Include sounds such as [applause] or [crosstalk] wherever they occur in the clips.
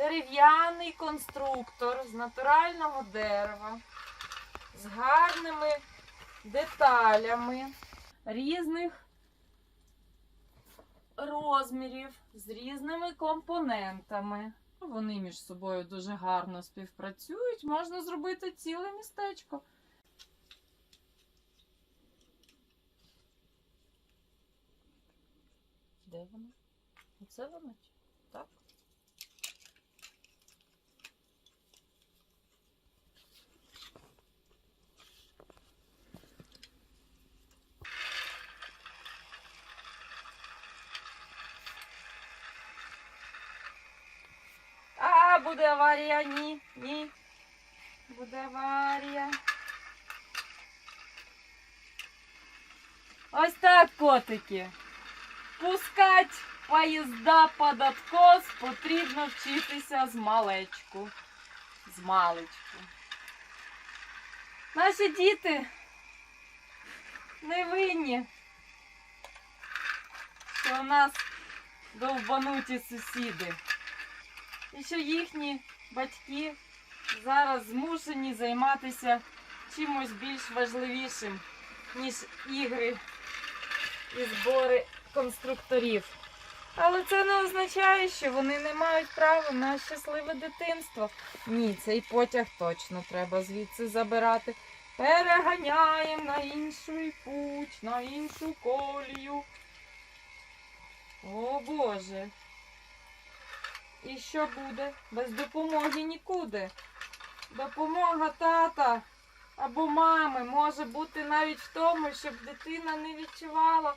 дерев'яний конструктор з натурального дерева, з гарними деталями різних розмірів, з різними компонентами. Вони між собою дуже гарно співпрацюють. Можна зробити ціле містечко. Де воно? Оце воно? Так. А, буде аварія, ні, ні. Буде аварія. Ось так, котики. Пускать поїзда під откос потрібно вчитися з малечку. З маличку. Наші діти не винні, що у нас довбануті сусіди. І що їхні батьки зараз змушені займатися чимось більш важливішим, ніж ігри і збори конструкторів. Але це не означає, що вони не мають права на щасливе дитинство. Ні, цей потяг точно треба звідси забирати. Переганяємо на інший путь, на іншу колію. О Боже. І що буде? Без допомоги нікуди. Допомога тата або мами може бути навіть в тому, щоб дитина не відчувала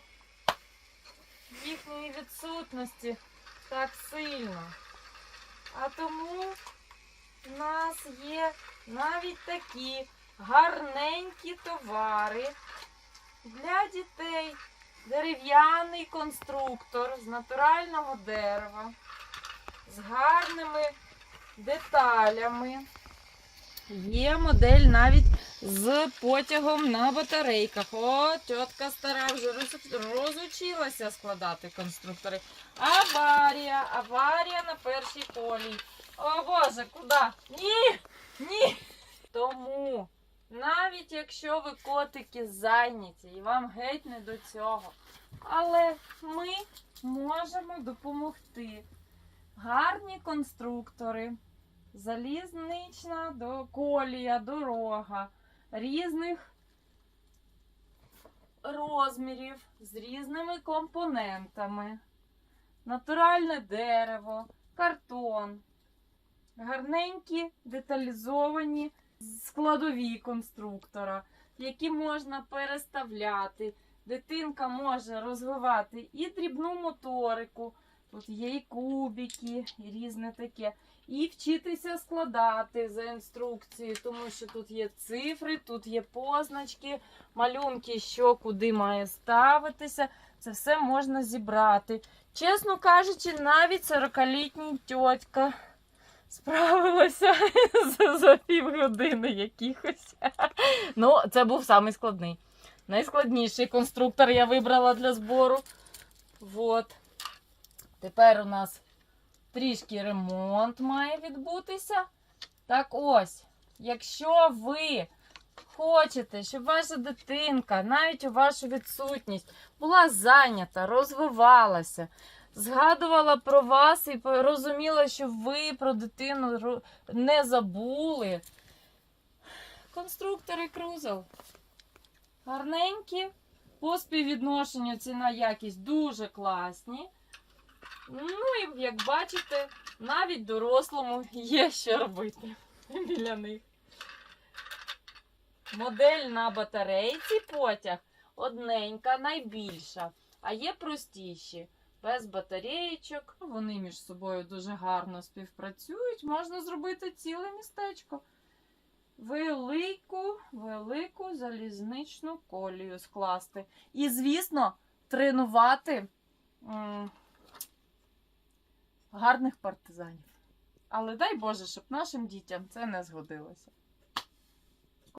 їхньої відсутності так сильно. А тому в нас є навіть такі гарненькі товари для дітей. Дерев'яний конструктор з натурального дерева, з гарними деталями. Є модель навіть з потягом на батарейках. О, тітка стара вже роз- розучилася складати конструктори. Аварія, аварія на першій колії. О Боже, куди? Ні! Ні! Тому, навіть якщо ви котики зайняті і вам геть не до цього, але ми можемо допомогти. Гарні конструктори залізнична до колія, дорога різних розмірів з різними компонентами, натуральне дерево, картон, гарненькі деталізовані складові конструктора, які можна переставляти. Дитинка може розвивати і дрібну моторику. Тут є і кубики, і різне таке. І вчитися складати за інструкцією, тому що тут є цифри, тут є позначки, малюнки, що куди має ставитися. Це все можна зібрати. Чесно кажучи, навіть 40-літня тьотька справилася [laughs] за, півгодини якихось. [laughs] Ну, це був самий складний. Найскладніший конструктор я вибрала для збору. Вот. Тепер у нас трішки ремонт має відбутися. Так ось, якщо ви хочете, щоб ваша дитинка, навіть у вашу відсутність, була зайнята, розвивалася, згадувала про вас і розуміла, що ви про дитину не забули. Конструктори крузел. Гарненькі, по співвідношенню ціна якість дуже класні. Ну і як бачите, навіть дорослому є що робити біля них. Модель на батарейці потяг одненька, найбільша, а є простіші. Без батареєчок. Вони між собою дуже гарно співпрацюють. Можна зробити ціле містечко. Велику, велику залізничну колію скласти. І, звісно, тренувати. Гарних партизанів. Але дай Боже, щоб нашим дітям це не згодилося.